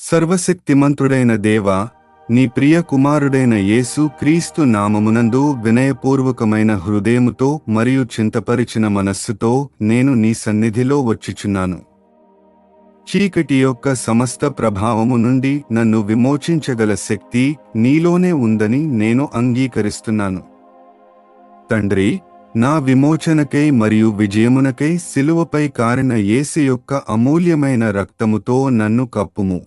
సర్వశక్తిమంతుడైన దేవా నీ ప్రియ కుమారుడైన యేసు క్రీస్తు నామమునందు వినయపూర్వకమైన హృదయముతో మరియు చింతపరిచిన మనస్సుతో నేను నీ సన్నిధిలో వచ్చిచున్నాను. చీకటి యొక్క సమస్త ప్రభావము నుండి నన్ను విమోచించగల శక్తి నీలోనే ఉందని నేను అంగీకరిస్తున్నాను. తండ్రి నా విమోచనకై మరియు విజయమునకై శిలువపై కారిన యేసు యొక్క అమూల్యమైన రక్తముతో నన్ను కప్పుము.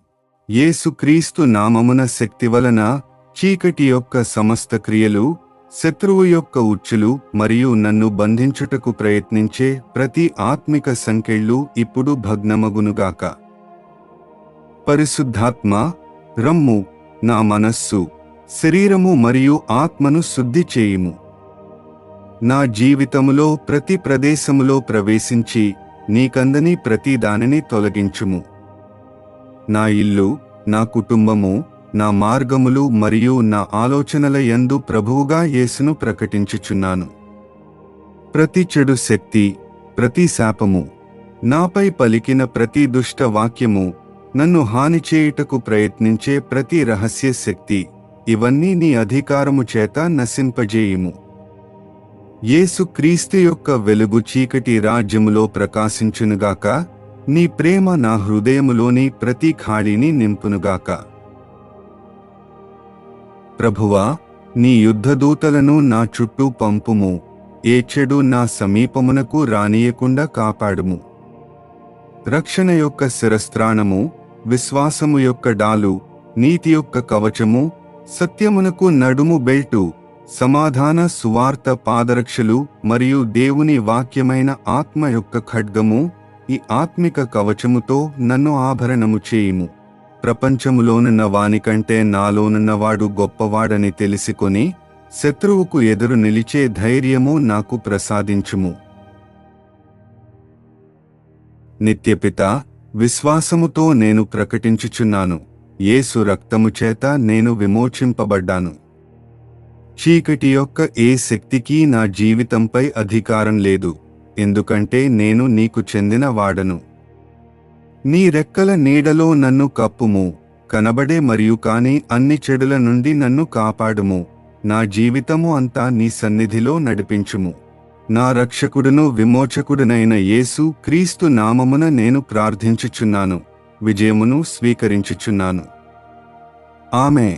యేసుక్రీస్తు నామమున శక్తి వలన చీకటి యొక్క సమస్త క్రియలు శత్రువు యొక్క ఉచ్చులు మరియు నన్ను బంధించుటకు ప్రయత్నించే ప్రతి ఆత్మిక సంకెళ్ళు ఇప్పుడు భగ్నమగునుగాక. పరిశుద్ధాత్మ రమ్ము నా మనస్సు శరీరము మరియు ఆత్మను శుద్ధి చేయుము. నా జీవితములో ప్రతి ప్రదేశములో ప్రవేశించి నీకందని ప్రతి దానిని తొలగించుము. నా ఇల్లు నా కుటుంబము నా మార్గములు మరియు నా ఆలోచనల యందు ప్రభువుగా యేసును ప్రకటించుచున్నాను. ప్రతి చెడు శక్తి ప్రతి శాపము నాపై పలికిన ప్రతి దుష్ట వాక్యము నన్ను హాని చేయుటకు ప్రయత్నించే ప్రతి రహస్య శక్తి ఇవన్నీ నీ అధికారము చేత నశింపజేయుము. యేసు క్రీస్తు యొక్క వెలుగు చీకటి రాజ్యములో ప్రకాశించునుగాక నీ ప్రేమ నా హృదయములోని ప్రతి ఖాళీని నింపునుగాక. ప్రభువా నీ యుద్ధదూతలను నా చుట్టూ పంపుము. ఏ చెడు నా సమీపమునకు రానియకుండా కాపాడుము. రక్షణ యొక్క శిరస్త్రాణము విశ్వాసము యొక్క డాలు నీతి యొక్క కవచము సత్యమునకు నడుము బెల్టు సమాధాన సువార్త పాదరక్షలు మరియు దేవుని వాక్యమైన ఆత్మ యొక్క ఖడ్గము ఈ ఆత్మిక కవచముతో నన్ను ఆభరణము చేయుము. ప్రపంచములోనున్న వానికంటే నాలోనున్నవాడు గొప్పవాడని తెలిసికొని శత్రువుకు ఎదురు నిలిచే ధైర్యము నాకు ప్రసాదించుము. నిత్యపిత విశ్వాసముతో నేను ప్రకటించుచున్నాను. యేసు రక్తము చేత నేను విమోచింపబడ్డాను. చీకటి యొక్క ఏ శక్తికి నా జీవితంపై అధికారం లేదు. ఎందుకంటే నేను నీకు చెందిన వాడను. నీ రెక్కల నీడలో నన్ను కప్పుము కనబడే మరియు కాని అన్ని చెడుల నుండి నన్ను కాపాడుము. నా జీవితము అంతా నీ సన్నిధిలో నడిపించుము. నా రక్షకుడును విమోచకుడునైన యేసు క్రీస్తు నామమున నేను ప్రార్థించుచున్నాను విజయమును స్వీకరించుచున్నాను. ఆమె